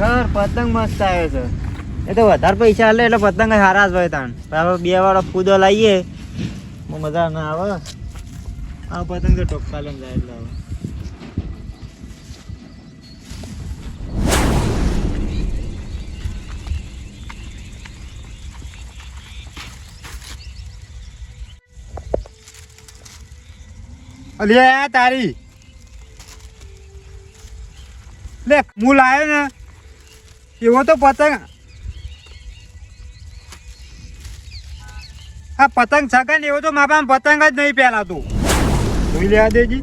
ખરેખર પતંગ મસ્ત આવ્યો છે. એ તો વધારે પૈસા લે એટલે પતંગ સારા જ હોય તાણ. હવે બે વાળો કૂદો લાવીએ મજા ના આવે. આ પતંગ તો ટોપકા લઈને જાય એટલે તારી. લે હું લાયો ને. એવો તો પતંગ. આ પતંગ છકે ને એવો તો મારા પતંગ જ નહીં પહેલા તું. જોઈ લેવા દેજી.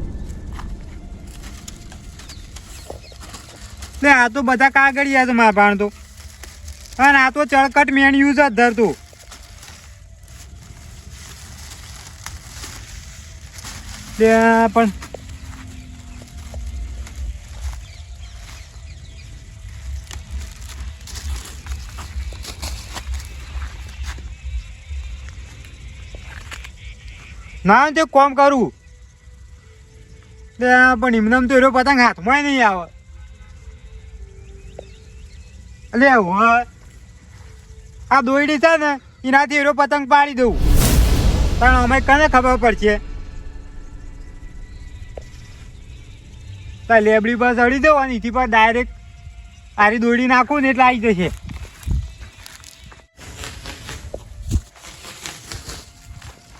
લે, આ તો બધા કાગળિયા છે મારા પાસે તો. અને આ તો ચળકટ મેન યુઝ જ ધરતું. પણ ના તે કોમ કરું. પણ એમને તો એનો પતંગ હાથમાં નહીં આવે. લે હવે આ દોયડી છે ને, એનાથી એનો પતંગ પાડી દઉં. પણ અમે કને ખબર પડશે? લેબડી બસ અડી દઉં અને એથી પર ડાયરેક્ટ આરી દોડી નાખું ને એટલે આવી જશે.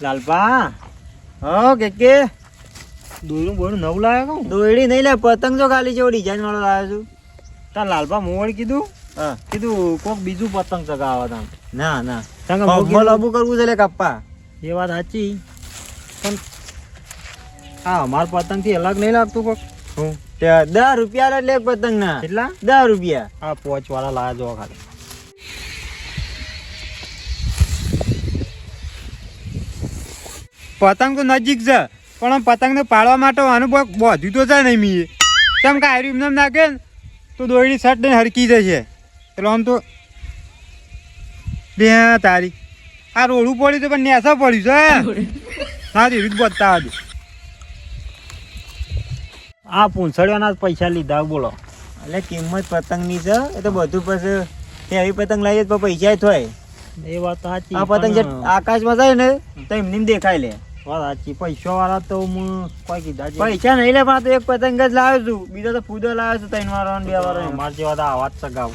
લાલપા હો કે કે? દોડું બોડું નવું લાવ્યો કહું નહીં લે પતંગ તો ખાલી જેવો ડિઝાઇન વાળો લાવ્યો છું. તાર લાલપા મોડ કીધું? હા. કીધું કોક બીજું પતંગ ચગાવવા તામ ના ના. કે પગમાં કરવું છે લે કપ્પા. એ વાત સાચી. પણ હા અમાર પતંગથી અલગ નહીં લાગતું કોક. હું? દસ રૂપિયા લે પતંગ ના કેટલા? દસ રૂપિયા. આ પોચ વાળા લાયા જો ખાલી. પતંગ તો નજીક છે પણ આમ પતંગને પાડવા માટે અનુભવ બોધ્યું તો છે નહીં મીએ. કેમ કે આયરી એમને એમ નાખે ને તો દોરડી શર્ટ ને હરકી જશે. એટલે આમ તો બે તારી. આ રોડું પડ્યું તો પણ નેસા પડ્યું છે હા. એવી જ બતા હતું આ પૂંછડવાના પૈસા લીધા બોલો. એટલે કિંમત પતંગની છે એ તો બધું પછી એવી પતંગ લાવીએ તો પૈસા થાય એ વાત સાચી આ પતંગ જે આકાશમાં જાય ને તો એમની દેખાય લે. વાત સાચી પૈસા વાળા તો હું કોઈ કીધા પૈસા નહીં લે પણ એક પતંગ જ લાવ્યો છું. બીજો તો ફૂદો લાવ્યો છું ત્રણ વાળો બે એમ. અમાર જેવા તો સગાવ.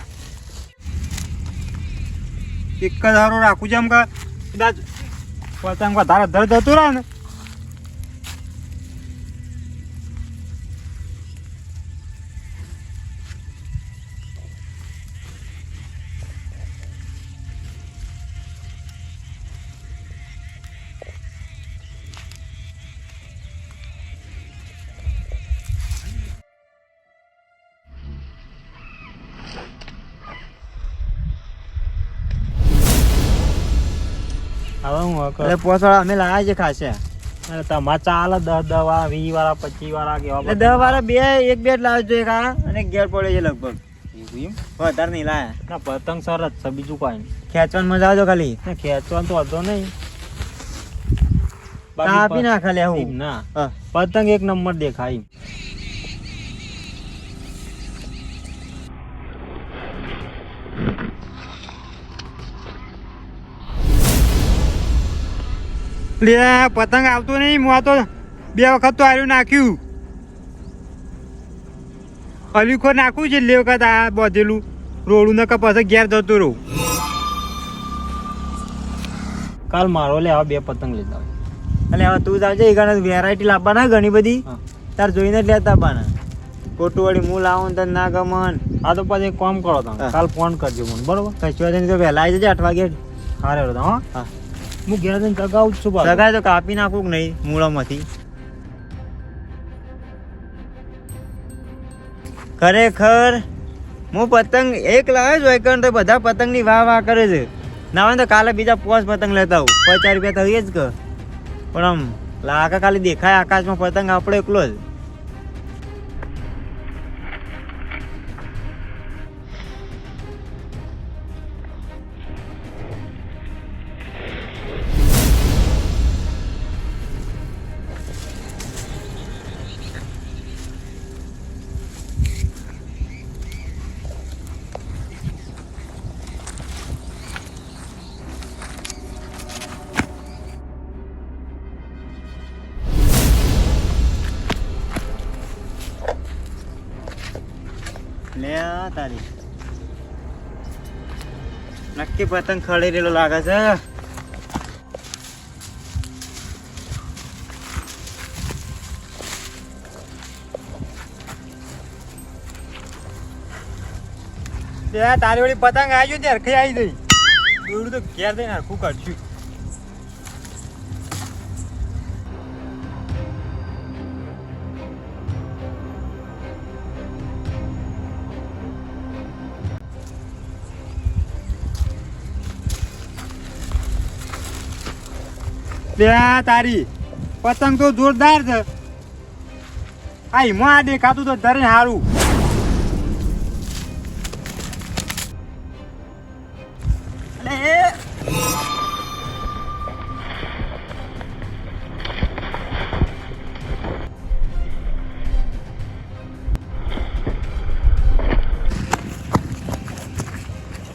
એક જ હારો રાખું છે એમ કે કદાચ પતંગ વધારે દર્દ હતું રહે ને હવે હું એટલે પોસવાળા અમે લાયા છે ખાસે અરે તમાર ચાલે દસ દસ વાળા વીસ વાળા પચીસ વાળા કેવા એટલે દસ વાળા બે એક બે લાવ્યો છું એક આ અને ઘેર પડે છે લગભગ? વધારે નહીં લાયા. ના પતંગ સરસ છે બીજું કાંઈ નહીં. ખેંચવાની મજા આવજો ખાલી. ના ખેંચવાનું તો હતો નહીં. કાપી ના ખાલી હું. આવું ના. પતંગ એક નંબર દેખાય લે પતંગ આવતો નહીં હું આ તો બે વખત તો આર્યું નાખ્યું. અલીખો નાખવું છે લે વખત આ બધેલું રોડું ને પછી ઘેર જતું રહું. કાલ મારો લે આવા બે પતંગ લીધા એટલે હવે તું જાવજે એ ગણે વેરાયટી લાવવાના ઘણી બધી. તાર જોઈને જ લેતા આવવાના. ખોટું વળી હું લાવું તને ના ગમન આ તો પછી કોમ કરો તમે. કાલ ફોન કરજો મને બરોબર? કશું તો વહેલા આવી જજે આઠ વાગે હારે હા. હા ઘેર જઈને ચગાવું જ. સગાય તો કાપી નાખું નહીં? મૂળામાંથી. ખરેખર, હું પતંગ એક લાવ્યો જ હોય તો બધા પતંગની વાહ વાહ કરે છે. ના હોય તો કાલે બીજા પોસ પતંગ લેતા આવું. પચાસ રૂપિયા થઈએ જ કે. પણ આમ લાગે ખાલી દેખાય આકાશમાં પતંગ આપણો એકલો જ. લે તારી. નક્કી પતંગ ખડી રહેલો લાગે છે. તારી વળી પતંગ આવી ગયો ખાઈ આવી ગઈ. દોડું તો ઘેર થઈને હરખું કરશું. તે આ તારી, પતંગ તો જોરદાર છે. આ હિમા આ દેખાતું તો ધરે સારું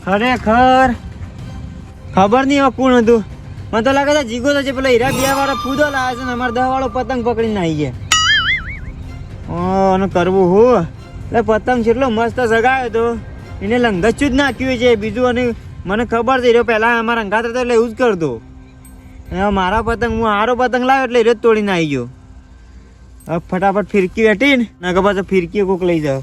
ખરેખર ખબર નહીં કોણ હતું? મને તો લાગે છે જીગો તો છે, પેલા હીરા બે વાળો ફૂદો લાવે છે ને અમારે દહ વાળો પતંગ પકડીને આવી ગયા. અને કરવું હું. એટલે પતંગ કેટલો મસ્ત સગાયો તો એને લંગચ્યું જ નાખ્યું છે, બીજું અને મને ખબર છે રહ્યો પહેલાં અમારા અંગાત હતો એટલે એવું જ કરતો. મારા પતંગ, હું હારો પતંગ લાવ્યો એટલે એ જ તોડીને આવી ગયો. હવે ફટાફટ ફિરકી વેટીને ને કે પાછો ફિરકી કોક લઈ જાવ